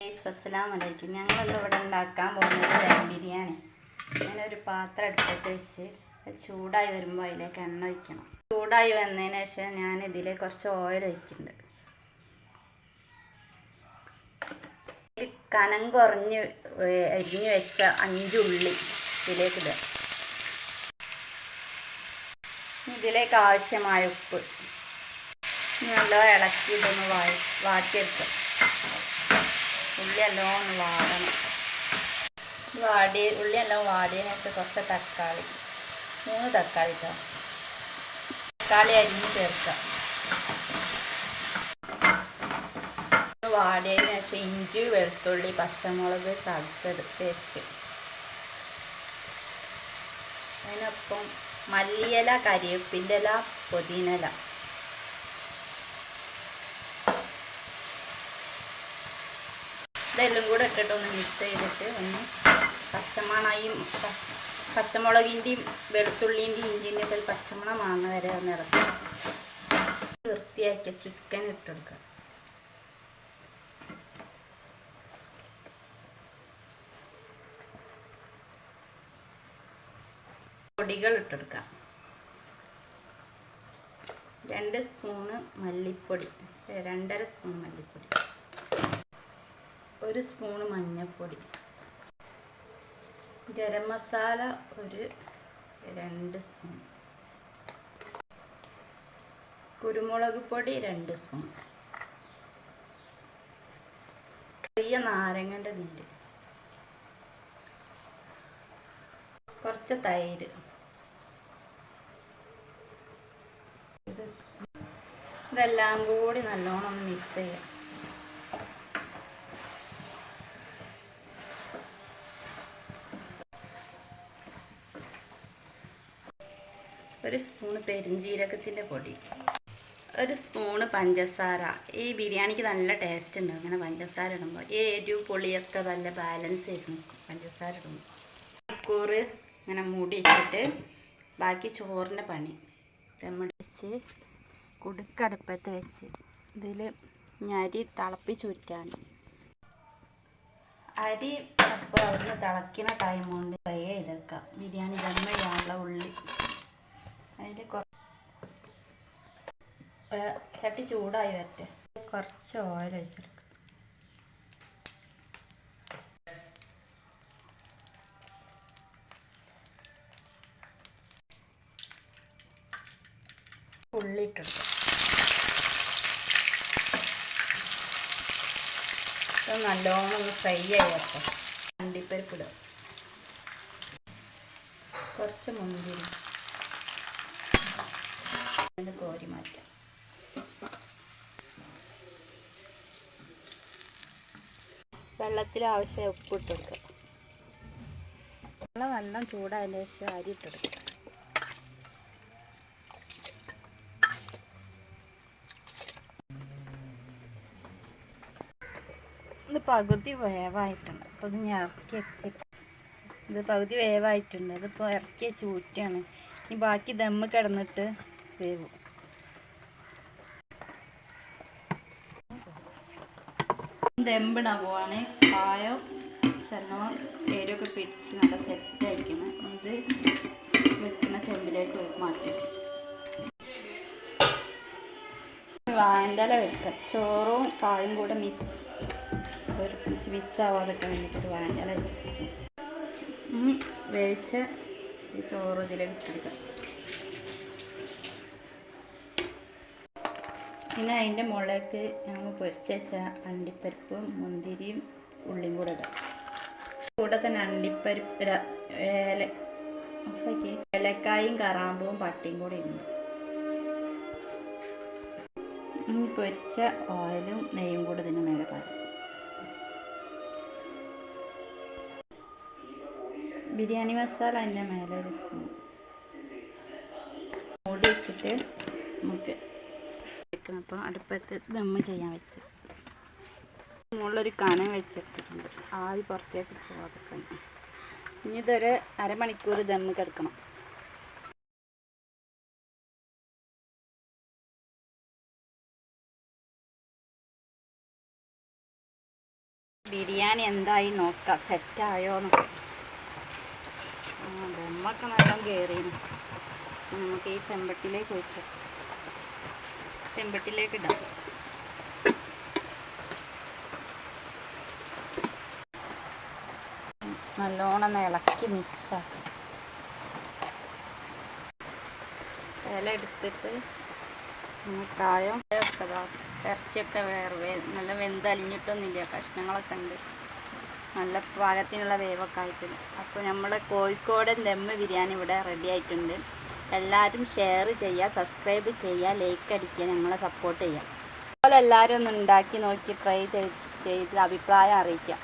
അസ്സലാം വലൈക്കും ഞങ്ങളിന്ന് ഇവിടെ ഉണ്ടാക്കാൻ പോകുന്നത് ദം ബിരിയാണി ഞാൻ ഒരു പാത്രം എടുത്തിട്ട് വെച്ച് ചൂടായി വരുമ്പോൾ അതിലേക്ക് എണ്ണ ഒഴിക്കണം. ചൂടായി വന്നതിന് ശേഷം ഞാൻ ഇതിൽ കുറച്ച് ഓയിൽ ഒഴിക്കുന്നുണ്ട്. ഇതിൽ കനം കുറഞ്ഞ് അരിഞ്ഞ് വെച്ച അഞ്ചുള്ളി ഇതിലേക്ക് ഇടുക. ഇതിലേക്ക് ആവശ്യമായ ഉപ്പ്. നല്ല ഇളക്കി ഇതൊന്ന് വാ വാട്ടിയെടുക്കുക ഉള്ളി എല്ലാം വാടണം. വാടി ഉള്ളി എല്ലാം വാടിയതിന് ശേഷം കുറച്ച് തക്കാളി. മൂന്ന് തക്കാളി കേട്ടോ തക്കാളി അരിഞ്ഞ് ചേർക്കാം വാടിയതിന് ശേഷം ഇഞ്ചി വെളുത്തുള്ളി പച്ചമുളക് ചതച്ചത് പേസ്റ്റ്. അതിനൊപ്പം മല്ലിയില കരിവേപ്പിന്റെ ഇല പുതിനയില ഇതെല്ലാം കൂടെ ഇട്ടിട്ട് ഒന്ന് മിക്സ് ചെയ്തിട്ട് ഒന്ന് പച്ചമണയും പച്ചമുളകിന്റെയും വെളുത്തുള്ളിന്റെയും ഇഞ്ചിന്റെ ഒക്കെ പച്ചമണം മാങ്ങ വരെ ഒന്ന് ഇറക്കി വൃത്തിയാക്കിയ ചിക്കൻ ഇട്ടെടുക്കുക പൊടികൾ ഇട്ടെടുക്കാം രണ്ട് സ്പൂണ് മല്ലിപ്പൊടി രണ്ടര സ്പൂൺ മല്ലിപ്പൊടി. ഒരു സ്പൂണ് മഞ്ഞൾപ്പൊടി ഗരം മസാല ഒരു രണ്ട് സ്പൂൺ കുരുമുളക് പൊടി രണ്ട് സ്പൂൺ ചെറിയ നാരങ്ങന്റെ നീര്. കുറച്ച് തൈര്. ഇത് ഇതെല്ലാം കൂടി നല്ലോണം മിക്സ് ചെയ്യാം. ഒരു സ്പൂണ് പെരിഞ്ജീരകത്തിന്റെ പൊടി ഒരു സ്പൂണ് പഞ്ചസാര. ഈ ബിരിയാണിക്ക് നല്ല ടേസ്റ്റ് ഉണ്ട്. അങ്ങനെ പഞ്ചസാര ഇടുമ്പോൾ ഈ എരിവ് പുളിയൊക്കെ നല്ല ബാലൻസ് ചെയ്ത് നിൽക്കും പഞ്ചസാര ഇടുമ്പോൾ മണിക്കൂർ ഇങ്ങനെ മൂടി ബാക്കി ചോറിന്റെ പണി. തെമ്മടിച്ച് കുടുക്കടുപ്പത്ത് വെച്ച് ഇതിൽ ഞരി തിളപ്പിച്ചുറ്റാണ് അരി അപ്പോൾ അവിടുന്ന് തിളയ്ക്കുന്ന ടൈം കൊണ്ട് ഫ്രൈ ചെയ്തെടുക്കാം. ബിരിയാണി ഉള്ള ഉള്ളി അതിൽ ചട്ടി ചൂടായി വരട്ടെ. കുറച്ച് ഓയിൽ ഒഴിച്ചെടുക്കും. ഉള്ളിട്ടുണ്ട് ഇത് നല്ലോണം ഒന്ന് ഫ്രൈ ആയിട്ടോ അണ്ടിപ്പരിപ്പ് ഇടുക. കുറച്ച് മുന്തിരി. ഇത് കോരി മാറ്റാം. വെള്ളത്തിൽ ആവശ്യം ഉപ്പ് ഇട്ടെടുക്കുക വെള്ളം നല്ല ചൂടായതിന് ശേഷം അരി ഇട്ടെടുക്കുക ഇത് പകുതി വേവായിട്ടുണ്ട്. അപ്പോൾ ഇത് ഞാൻ ഇറക്കി വെച്ചിട്ട് ഇത് പകുതി വേവായിട്ടുണ്ട്. ഇതിപ്പോൾ ഇറക്കി വെച്ച് ഊറ്റാണ് ഇനി ബാക്കി ദമ്മ് കിടന്നിട്ട് വേവും ദമ്പിടാൻ പോവാണ്? കായം ചെന്നോളം എരിവൊക്കെ പിടിച്ച് നല്ല സെറ്റ് ആയിരിക്കണം ഇത് വെക്കുന്ന ചെമ്പിലേക്ക് മാറ്റി. വാഴന്റെ വെക്കുക ചോറും കായും കൂടെ മിസ് ഒരു പിടിച്ച് മിസ്സാവാതൊക്കെ വേണ്ടിയിട്ട് വാഴന്റെ വെച്ചു. വേവിച്ച ചോറ് ഇതിലേക്ക് ഇട്ടെടുക്കാം പിന്നെ അതിന്റെ മുകളിലേക്ക് ഞങ്ങൾ പൊരിച്ച് വെച്ച അണ്ടിപ്പരിപ്പും മുന്തിരിയും ഉള്ളിയും കൂടെ ഇടാം. കൂടെ തന്നെ അണ്ടിപ്പരിപ്പ് ഏല ഏലക്കായും കറാമ്പും പട്ടിയും കൂടെ ഉണ്ട് ഇനി പൊരിച്ച ഓയിലും നെയ്യും കൂടെ ഇതിന് മേലെ പാരും. ബിരിയാണി മസാല അതിന്റെ മേലെ ഒരു സ്പൂൺ മൂടി വെച്ചിട്ട് നമുക്ക് വെക്കണം അപ്പോൾ അടുപ്പത്ത് ദമ്മ് ചെയ്യാൻ വെച്ച്. മുകളിലൊരു കനം വെച്ചെടുത്തിട്ടുണ്ട്. ആവി പുറത്തേക്ക് പോകാതെ ഇനി ഇതൊരു അരമണിക്കൂർ ദമ്മ് കിടക്കണം. ബിരിയാണി എന്തായി നോക്കാം. സെറ്റായോ എന്ന് ആ ദമ്മൊക്കെ നല്ല കയറിയിരുന്നു നമുക്ക് ഈ ചെമ്പട്ടിലേക്ക് ഒഴിച്ചു ചെമ്പട്ടിലേക്ക് ഇടാം. നല്ലോണം ഇളക്കി മിക്സാക്കി. ഇല എടുത്തിട്ട് കായം ഇറച്ചിയൊക്കെ വേറെ നല്ല നല്ല വെന്തലിഞ്ഞിട്ടൊന്നുമില്ല കഷ്ണങ്ങളൊക്കെ ഉണ്ട്. നല്ല പാകത്തിനുള്ള വേവൊക്കെ ആയിട്ടുണ്ട്. അപ്പോൾ നമ്മൾ കോഴിക്കോടൻ ദമ്മ് ബിരിയാണി ഇവിടെ റെഡി ആയിട്ടുണ്ട്. എല്ലാവരും ഷെയർ ചെയ്യുക സബ്സ്ക്രൈബ് ചെയ്യുക ലൈക്ക് അടിക്കുക ഞങ്ങളെ സപ്പോർട്ട് ചെയ്യുക. അതുപോലെ എല്ലാവരും ഒന്ന് ഉണ്ടാക്കി നോക്കി ട്രൈ ചെയ്ത് അഭിപ്രായം അറിയിക്കാം